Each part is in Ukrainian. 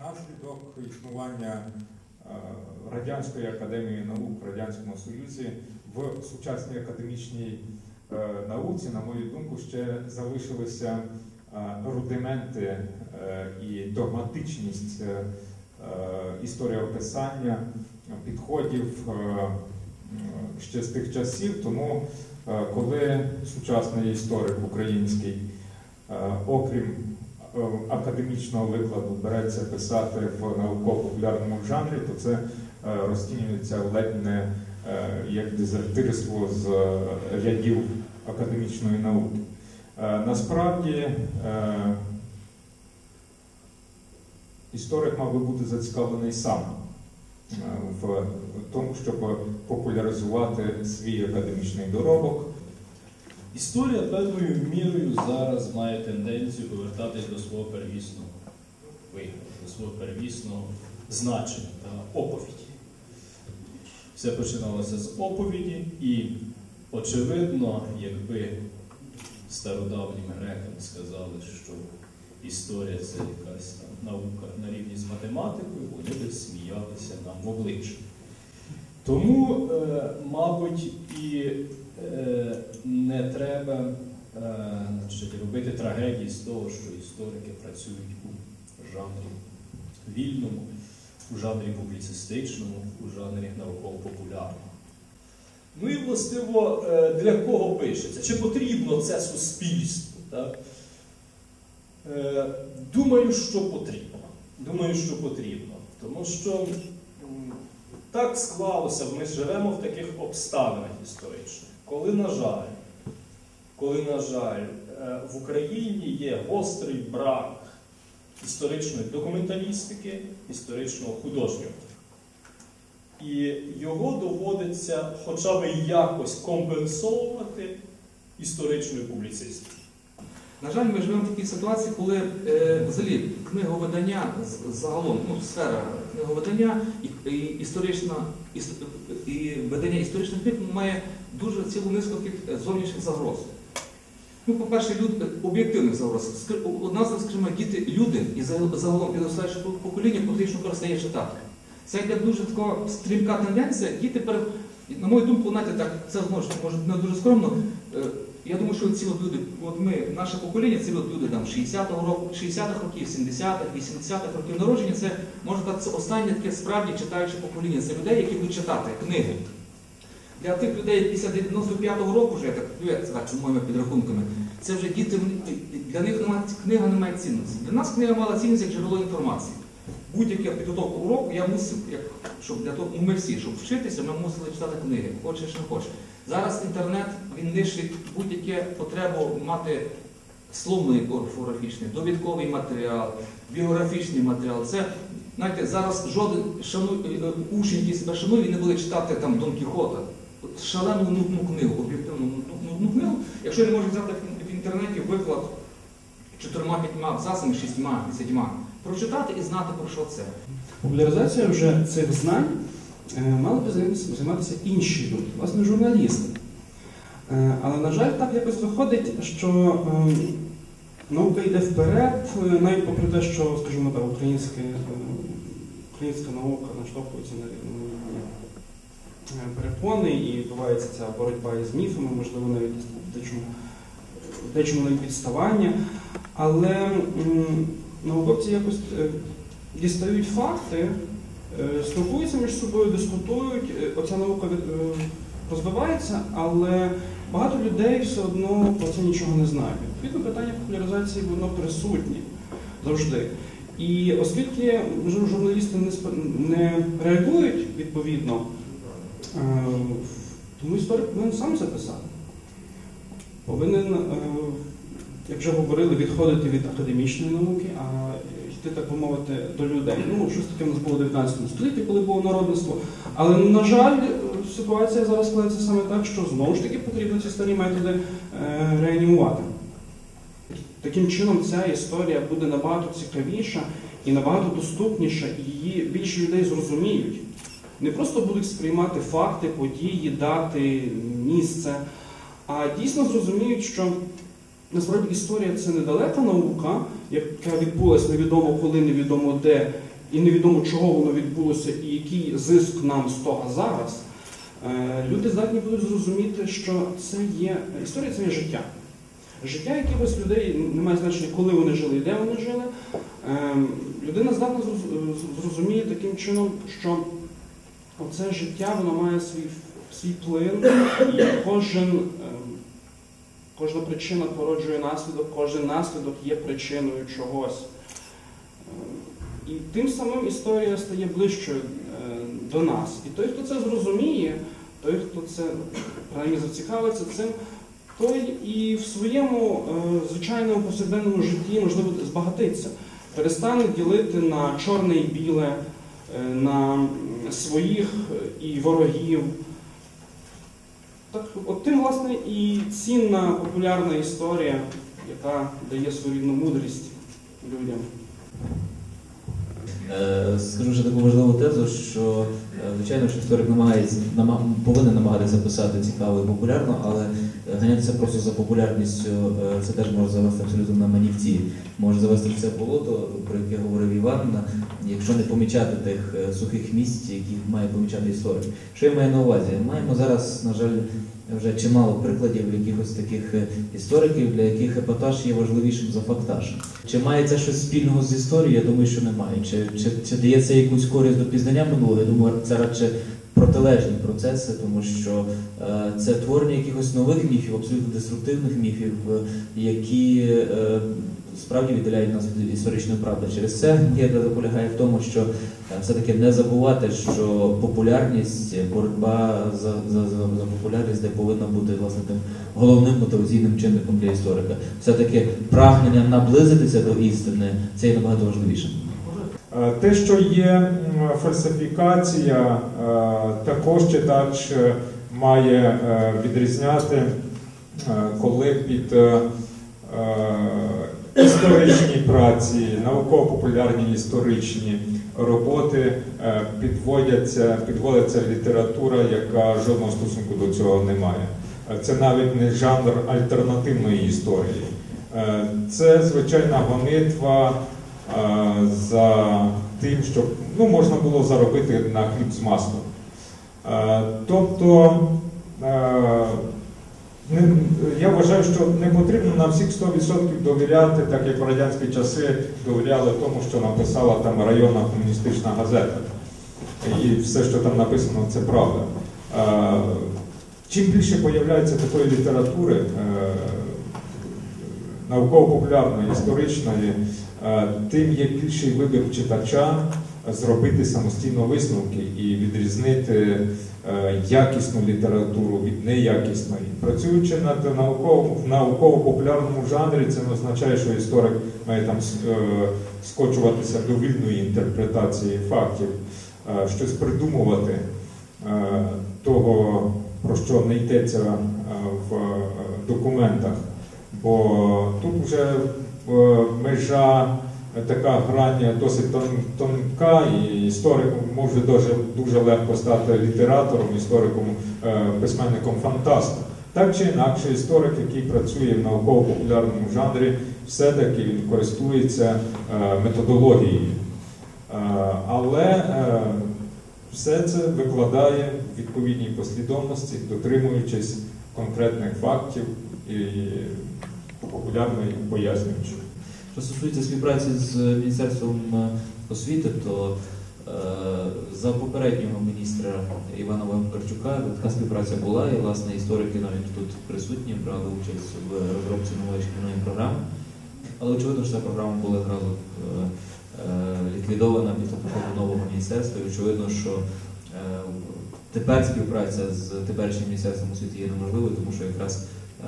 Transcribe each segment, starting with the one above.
Внаслідок існування е, Радянської академії наук в Радянському Союзі в сучасній академічній е, науці, на мою думку, ще залишилися е, рудименти і догматичність е, історіописання, підходів ще з тих часів. Тому, коли сучасний історик український, окрім академічного викладу береться писати в науково-популярному жанрі, то це е, розцінюється ледь не е, як дезертирство з е, рядів академічної науки. Насправді історик мав би бути зацікавлений сам в тому, щоб популяризувати свій академічний доробок. Історія певною мірою зараз має тенденцію повертатись до свого первісного вигляду, до свого первісного значення та оповіді. Все починалося з оповіді, і, очевидно, якби стародавнім грекам сказали, що історія це якась там наука на рівні з математикою, вони б сміялися нам в обличчя. Тому, е, мабуть, і не треба е, значить, робити трагедії з того, що історики працюють у жанрі вільному, у жанрі публіцистичному, у жанрі науково-популярному. Ну і властиво, е, для кого пишеться? Чи потрібно це суспільству? Так? Е, Думаю, що потрібно. Думаю, що потрібно. Тому що так склалося, ми живемо в таких обставинах історичних, коли, на жаль, коли, на жаль, е, в Україні є гострий брак історичної документалістики, історичного художнього. І його доводиться хоча б якось компенсовувати історичною публіцистикою. На жаль, ми живемо в такій ситуації, коли е, взагалі книговидання загалом, ну, сфера книговидання і, і історична іс, і видання історичних книг має дуже цілу низку е, зовнішніх загроз. Ну, по-перше, об'єктивних загроз. Одна з скажімо, діти, люди і загалом підростаюче покоління фактично перестає читати. Це йде дуже така стрімка тенденція. Діти пере... На мою думку, знаєте, так, це знову ж може не дуже скромно. Е, Я думаю, що ці люди, от ми, наше покоління, ці люди там 60-го року, 60-х років, 70-х, 80-х років народження, це можна сказати, це останнє таке справді читаюче покоління. Це людей, які будуть читати книги. Для тих людей після 95-го року, вже так ну, так, моїми підрахунками, це вже діти, для них немає, книга не має цінності. Для нас книга мала цінність як джерело інформації. Будь-яке підготовку уроку я мусив, як, щоб для того, ну, ми всі, щоб вчитися, ми мусили читати книги, хочеш не хочеш. Зараз інтернет він нищить будь-яке потребу мати словний орфографічний, довідковий матеріал, біографічний матеріал. Це, знаєте, зараз жоден шану, е, учень, який себе шанує, він не буде читати там Дон Кіхота. От Шалену нудну книгу, об'єктивну нудну- книгу. Якщо не може взяти в- інтернеті виклад чотирма-п'ятьма абзацами, шістьма, десятьма, прочитати і знати про що це. Популяризацією вже цих знань е, мали б займатися- інші люди, власне, журналісти. Е, Але, на жаль, так якось виходить, що е, наука йде вперед, е, навіть попри те, що, скажімо так, українське, е, українська наука наштовхується на перепони і відбувається ця боротьба із міфами, можливо, навіть дечому, дечому навіть відставання. Але науковці якось е, дістають факти, е, спілкуються між собою, дискутують. Е, Оця наука е, розвивається, але багато людей все одно про це нічого не знають. Відповідно, питання популяризації воно присутнє завжди. І оскільки журналісти не, реагують відповідно, е, тому історик повинен сам записати. Повинен, е, як вже говорили, відходити від академічної науки, а йти, так би мовити, до людей. Ну, щось таке в нас було в 19 столітті, коли було народництво. Але, на жаль, е, ситуація зараз складається саме так, що знову ж таки потрібно ці старі методи е, реанімувати. Таким чином, ця історія буде набагато цікавіша і набагато доступніша, і її більше людей зрозуміють. Не просто будуть сприймати факти, події, дати, місце, а дійсно зрозуміють, що насправді історія це недалека наука, яка відбулася невідомо коли, невідомо де, і невідомо чого воно відбулося, і який зиск нам з того зараз, е, люди здатні будуть зрозуміти, що це є історія, це є життя. Життя якихось людей немає значення, коли вони жили і де вони жили. Ем, Людина здатна зрозуміє таким чином, що оце життя воно має свій, свій плин, і кожен, ем, кожна причина породжує наслідок, кожен наслідок є причиною чогось. Ем, І тим самим історія стає ближчою е, до нас. І той, хто це зрозуміє, той, хто це принаймні зацікавиться цим, той і в своєму е, звичайному повсякденному житті, можливо, збагатиться. Перестане ділити на чорне і біле, е, на своїх е, і ворогів. Так, от тим, власне, і цінна популярна історія, яка дає своєрідну мудрість людям. Е, Скажу ще таку важливу тезу, що е, звичайно, що історик намагається повинен намагатися писати цікаво і популярно, але е, ганятися просто за популярністю це теж може завести абсолютно на манівці. Може завести в це болото, про яке говорив Іван, якщо не помічати тих сухих місць, які має помічати історик. Що я маю на увазі? Маємо зараз, на жаль, вже чимало прикладів якихось таких е, істориків, для яких епатаж є важливішим за фактаж. Чи має це щось спільного з історією? Я думаю, що немає. Чи, чи, чи дає це якусь користь до пізнання минулого? Я думаю, це радше протилежні процеси, тому що е, це творення якихось нових міфів, абсолютно деструктивних міфів, е, які е, справді віддаляють нас від історичної правди. Через це я полягає в тому, що е, все-таки не забувати, що популярність, боротьба за, за, за, популярність, де повинна бути власне тим головним мотиваційним чинником для історика. Все-таки прагнення наблизитися до істини це є набагато важливіше. Е, Те, що є фальсифікація, е, також читач має відрізняти, коли під історичні праці, науково-популярні історичні роботи е, підводяться, підводиться література, яка жодного стосунку до цього не має. Е, Це навіть не жанр альтернативної історії. Е, Це звичайна гонитва за тим, щоб ну, можна було заробити на хліб з маслом. Тобто я вважаю, що не потрібно на всіх 100% довіряти, так як в радянські часи довіряли тому, що написала там районна комуністична газета. І все, що там написано, це правда. Е, Чим більше появляється такої літератури, е, науково-популярної, історичної, е, тим є більший вибір читача зробити самостійно висновки і відрізнити е, якісну літературу від неякісної. Працюючи над науково, в науково-популярному жанрі, це не означає, що історик має там е, скочуватися до вільної інтерпретації фактів, е, щось придумувати того, про що не йдеться в документах. Бо тут вже межа така грань досить тонка, і історик може дуже, дуже легко стати літератором, істориком, е, письменником фантастом. Так чи інакше, історик, який працює в науково-популярному жанрі, все-таки він користується е, методологією. Е, Але е, все це викладає в відповідній послідовності, дотримуючись конкретних фактів і популярно їх пояснюючи. Що стосується співпраці з Міністерством е, освіти, то е, за попереднього міністра Івана Ванкарчука така співпраця була, і власне історики навіть тут присутні брали участь в розробці нової шкільної програми. Але очевидно, що ця програма була одразу е, е, ліквідована після приходу нового міністерства. І очевидно, що е, тепер співпраця з теперішнім міністерством освіти є неможливою, тому що якраз е,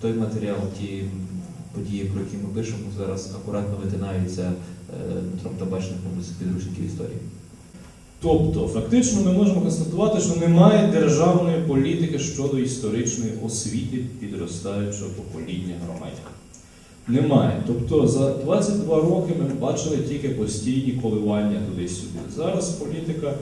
той матеріал, ті події, про які ми пишемо, зараз акуратно витинаються е, Дмитром Табачником з підручників історії. Тобто, фактично, ми можемо констатувати, що немає державної політики щодо історичної освіти підростаючого покоління громадян. Немає. Тобто за 22 роки ми бачили тільки постійні коливання туди-сюди. Зараз політика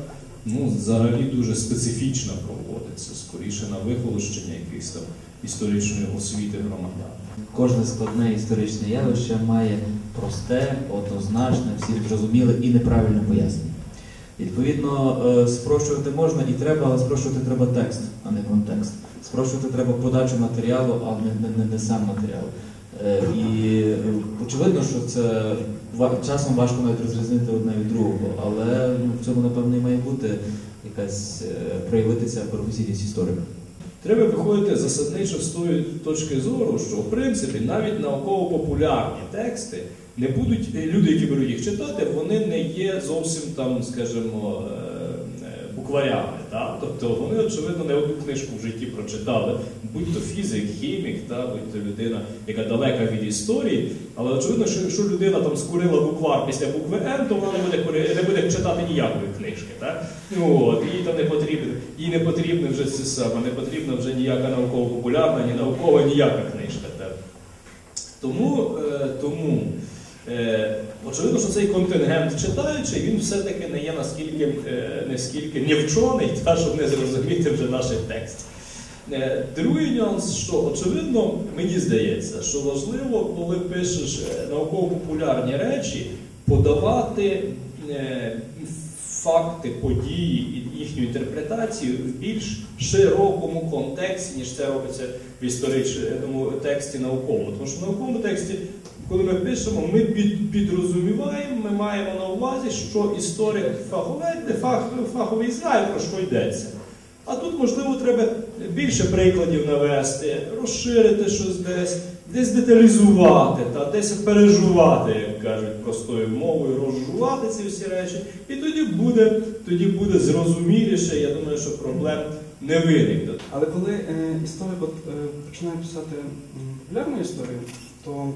ну, взагалі дуже специфічно проводиться, скоріше на вихолощення якихось там історичної освіти громадян. Кожне складне історичне явище має просте, однозначне, всім зрозуміле і неправильне пояснення. Відповідно, е, спрощувати можна і треба, але спрощувати треба текст, а не контекст. Спрощувати треба подачу матеріалу, а не, не, не, не сам матеріал. Е, І е, очевидно, що це часом важко навіть розрізнити одне від другого, але ну, в цьому, напевно, і має бути якась е, проявитися професійність історика. Треба виходити засадничо з тої точки зору, що в принципі навіть науково-популярні тексти не будуть люди, які беруть їх читати, вони не є зовсім там, скажімо, букварями. Так? Тобто вони, очевидно, не одну книжку в житті прочитали, будь то фізик, хімік, та, будь то людина, яка далека від історії. Але очевидно, що якщо людина там скурила буквар після букви Н, то вона не буде, не буде читати ніякої книжки. Так? Ну, от, їй там не потрібно, їй не потрібно вже це саме, не потрібна вже ніяка науково-популярна, ні наукова, ніяка книжка. Так? Тому, е, тому е, очевидно, що цей контингент читаючий, він все-таки не є наскільки, е, наскільки невчений, та, щоб не зрозуміти вже наших текстів. Е, Другий нюанс, що очевидно, мені здається, що важливо, коли пишеш е, науково-популярні речі, подавати факти, події і їхню інтерпретацію в більш широкому контексті, ніж це робиться в історичному тексті науковому. Тому що в науковому тексті, коли ми пишемо, ми під, підрозуміваємо, ми маємо на увазі, що історик фаховець, фах, фаховий знає, про що йдеться. А тут, можливо, треба більше прикладів навести, розширити щось десь, десь деталізувати, та десь пережувати, як кажуть простою мовою, розжувати ці всі речі. І тоді буде, тоді буде зрозуміліше. Я думаю, що проблем не виникне. Але коли е, історик от, е, починає писати популярну історію, то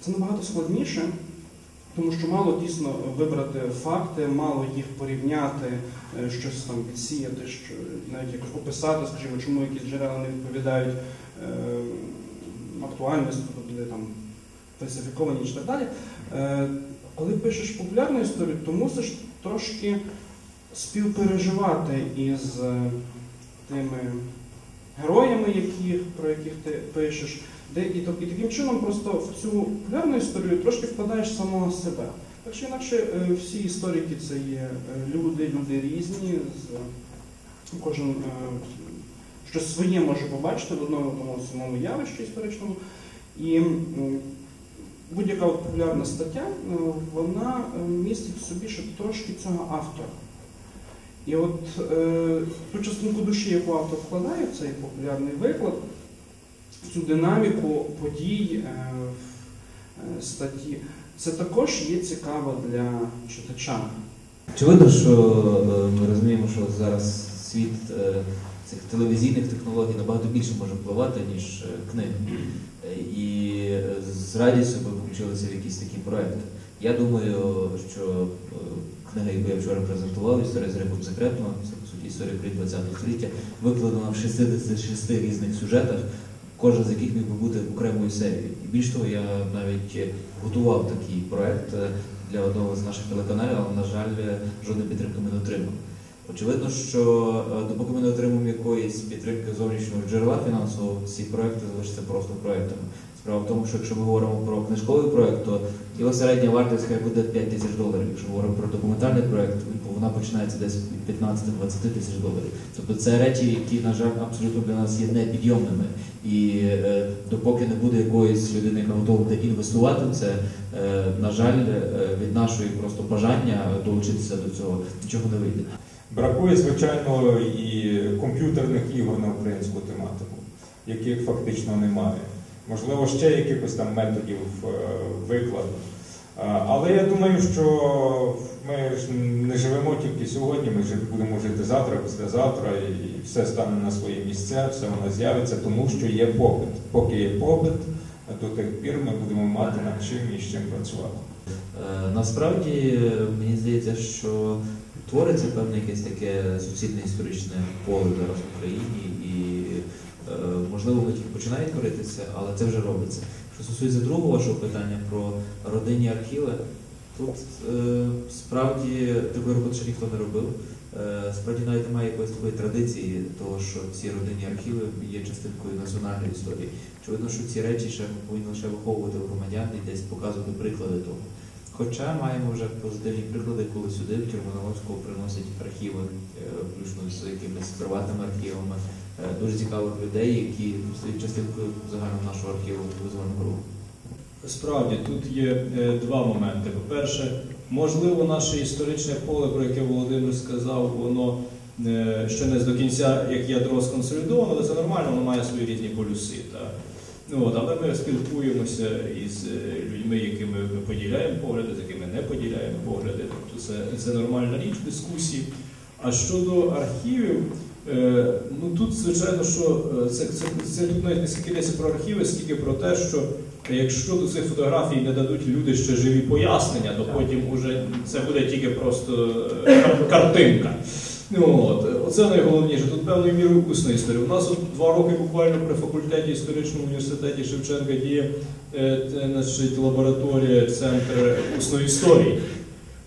це набагато складніше, тому що мало дійсно вибрати факти, мало їх порівняти, е, щось там відсіяти, що навіть якось описати, скажімо, чому якісь джерела не відповідають е, актуальності, тобто де там фальсифіковані чи так далі. Е, коли пишеш популярну історію, то мусиш трошки співпереживати із тими героями, яких, про яких ти пишеш, і, і таким чином просто в цю популярну історію трошки вкладаєш самого себе. Так чи інакше, е, всі історики це є е, люди, люди різні, кожен е, щось своє може побачити в одному самому явищі історичному. І будь-яка популярна стаття, вона містить в собі ще трошки цього автора. І от ту частинку душі, яку автор вкладає в цей популярний виклад, цю динаміку подій е, в е, статті, це також є цікаво для читача. Очевидно, що е, ми розуміємо, що зараз світ цих телевізійних технологій набагато більше може впливати, ніж книги. І з радістю би включилися в якісь такі проекти. Я думаю, що книга, яку я вчора презентував, історія з ринком секретного, це по суті історія при 20 століття, викладена в 66 різних сюжетах, кожен з яких міг би бути окремою серією. І більш того, я навіть е, готував такий проект е, для одного з наших телеканалів, але, на жаль, е, жодної підтримки ми не отримали. Очевидно, що допоки ми не отримаємо якоїсь підтримки зовнішнього джерела фінансового, ці проекти залишаться просто проектами. Справа в тому, що якщо ми говоримо про книжковий проект, то його середня вартість хай буде 5 тисяч доларів. Якщо говоримо про документальний проект, вона починається десь від 15-20 тисяч доларів. Тобто це речі, які, на жаль, абсолютно для нас є непідйомними. І е, допоки не буде якоїсь людини, яка готова інвестувати в це, е, на жаль, е, від нашої просто бажання долучитися до цього нічого не вийде. Бракує, звичайно, і комп'ютерних ігор на українську тематику, яких фактично немає. Можливо, ще якихось там методів е, викладу. Але я думаю, що ми ж не живемо тільки сьогодні, ми будемо жити завтра, післязавтра, і все стане на свої місця, все воно з'явиться, тому що є попит. Поки є попит, до тих пір ми будемо мати над чим і з чим працювати. Е, Насправді е, мені здається, що твориться певне якесь таке суцільне історичне поле зараз в Україні, і е, можливо воно тільки починає творитися, але це вже робиться. Що стосується другого вашого питання про родинні архіви, тут е, справді такої роботи ще ніхто не робив. е, справді навіть немає якоїсь такої традиції, того, що ці родинні архіви є частинкою національної історії. Очевидно, що ці речі ще ми повинні лише виховувати в громадян і десь показувати приклади того. Хоча маємо вже позитивні приклади, коли сюди в Червоногорську приносять архіви, е, включно з якимись приватними архівами, е, дуже цікавих людей, які стають частинкою загального нашого архіву Визвольного руху. Справді, тут є е, два моменти. По-перше, можливо, наше історичне поле, про яке Володимир сказав, воно е, ще не до кінця як ядро сконсолідовано, але це нормально, воно має свої різні полюси. Так? Ну, от, але ми спілкуємося із е, людьми, якими ми поділяємо погляди, з якими не поділяємо погляди. Тобто це, це нормальна річ дискусії. А щодо архівів, е, ну тут, звичайно, що е, це, це, це тут навіть не скільки йдеться про архіви, скільки про те, що якщо до цих фотографій не дадуть люди ще живі пояснення, то потім уже це буде тільки просто е, картинка. Ну, от, оце найголовніше. Тут певною мірою усна історія. У нас от два роки буквально при факультеті історичному університеті Шевченка діє е, значить, лабораторія, центр усної історії.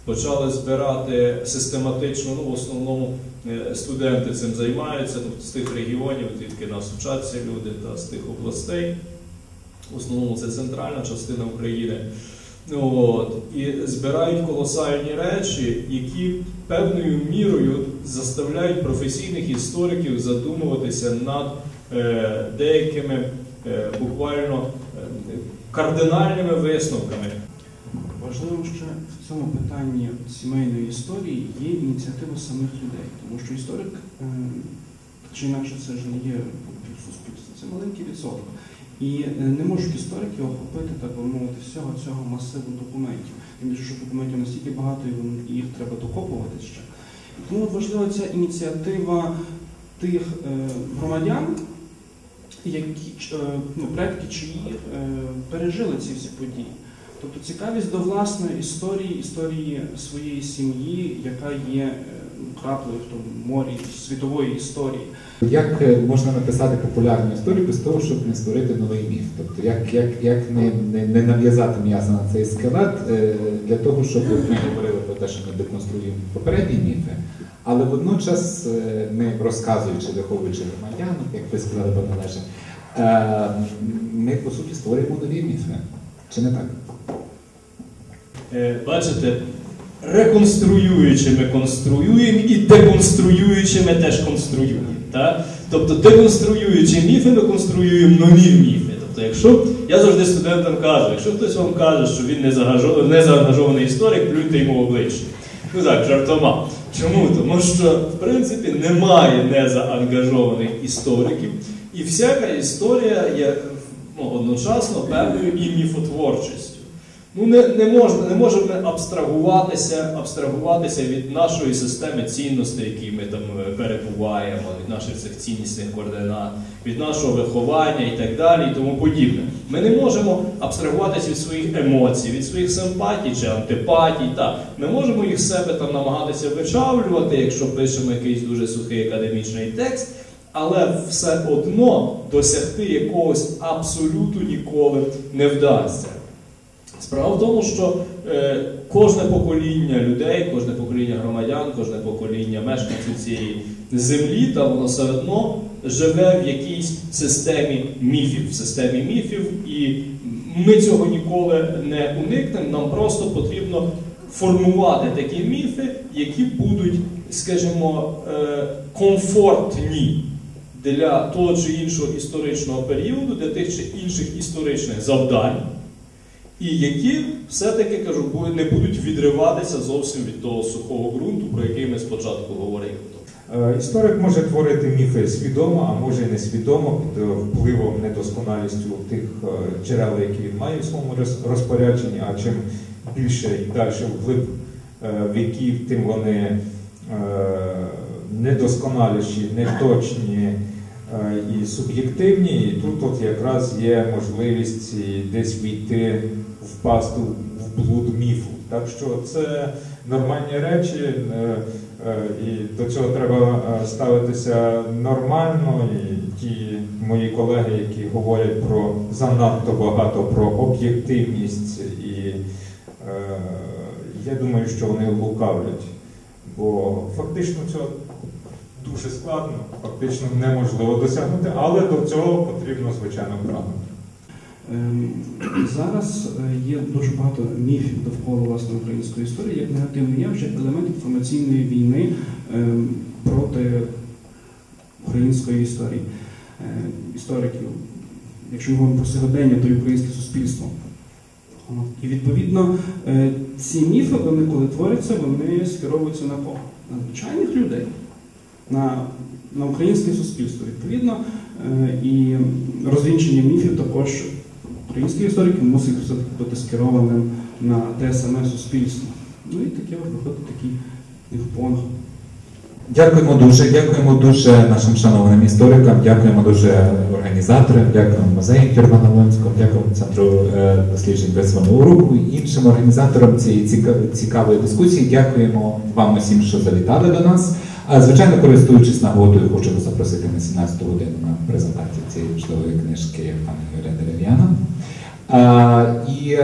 Почали збирати систематично, ну в основному е, студенти цим займаються, тобто з тих регіонів, звідки нас вчаться люди, та з тих областей. В основному це центральна частина України. Ну, От, і збирають колосальні речі, які певною мірою заставляють професійних істориків задумуватися над е, деякими е, буквально е, кардинальними висновками. Важливо ще в цьому питанні сімейної історії є ініціатива самих людей, тому що історик, е, чи інакше, це ж не є суспільство, це маленький відсоток. І е, не можуть історики охопити, так би мовити, всього цього масиву документів. Тим більше, що документів настільки багато, і їх треба докопувати ще. Тому важлива ця ініціатива тих е, громадян, які ну, предки чиї пережили ці всі події. Тобто цікавість до власної історії, історії своєї сім'ї, яка є е, краплею в тому морі світової історії. Як е, можна написати популярну історію без того, щоб не створити новий міф? Тобто, як, як, як не, не, не нав'язати м'ясо на цей скелет е, для того, щоб ми говорили про те, що ми деконструюємо попередні міфи, але водночас ми розказуючи, виховуючи громадян, як ви сказали, пане Олеже, е, ми по суті створюємо нові міфи. Чи не так? Е, Бачите, реконструюючи ми конструюємо і деконструюючи ми теж конструюємо. Так? Тобто деконструюючи міфи, ми конструюємо нові міфи. Тобто, якщо я завжди студентам кажу, якщо хтось вам каже, що він не заангажований, не заангажований історик, плюньте йому обличчя. Ну так, жартома. Чому? Тому що, в принципі, немає незаангажованих істориків, і всяка історія є ну, одночасно певною і міфотворчістю. Ну, не, не, можна, не можемо ми абстрагуватися, абстрагуватися від нашої системи цінностей, які ми там е, перебуваємо, від наших цих ціннісних координат, від нашого виховання і так далі, і тому подібне. Ми не можемо абстрагуватися від своїх емоцій, від своїх симпатій чи антипатій. Так. Ми можемо їх себе там намагатися вичавлювати, якщо пишемо якийсь дуже сухий академічний текст. Але все одно досягти якогось абсолюту ніколи не вдасться. Справа в тому, що е, кожне покоління людей, кожне покоління громадян, кожне покоління мешканців цієї землі, та воно все одно живе в якійсь системі міфів, в системі міфів, і ми цього ніколи не уникнемо. Нам просто потрібно формувати такі міфи, які будуть, скажімо, е, комфортні для того чи іншого історичного періоду, для тих чи інших історичних завдань і які все-таки кажу, не будуть відриватися зовсім від того сухого ґрунту, про який ми спочатку говорили. Е, Історик може творити міфи свідомо, а може і несвідомо під е, впливом недосконалістю тих е, джерел, які він має в своєму роз- розпорядженні, а чим більше і далі вглиб віків, тим вони недосконаліші, неточні і суб'єктивні. І тут от якраз є можливість десь війти, впасти в блуд міфу. Так що це нормальні речі, е, е, і до цього треба е, ставитися нормально. І ті мої колеги, які говорять про занадто багато про об'єктивність, і я думаю, що вони лукавлять. Бо фактично цього дуже складно, фактично неможливо досягнути, але до цього потрібно, звичайно, прагнути. Ем, Зараз е, є дуже багато міфів довкола власне української історії, як негативне явище, як елемент інформаційної війни ем, проти української історії. Е, Істориків, якщо ми говоримо про сьогодення, то й українське суспільство. І відповідно е, ці міфи, вони коли творяться, вони скеровуються на кого? На звичайних людей, на, на українське суспільство. Відповідно, і розвінчення міфів також український історик мусить все-таки бути скерованим на те саме суспільство. Ну і таке виходить такий пінг-понг. Дякуємо дуже, дякуємо дуже нашим шановним історикам, дякуємо дуже організаторам, дякуємо музею Кірвана Лонського, дякуємо Центру е, досліджень визваного руху іншим організаторам цієї цікавої дискусії. Дякуємо вам усім, що завітали до нас. А, Звичайно, користуючись нагодою, хочу запросити на 17 годину на презентацію цієї важливої книжки пана Юрія Дерев'яна. І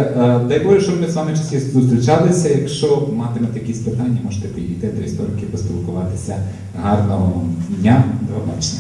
дай Боже, щоб ми з вами частіше зустрічалися. Якщо матимете якісь питання, можете підійти до історики, поспілкуватися. Гарного дня, до побачення.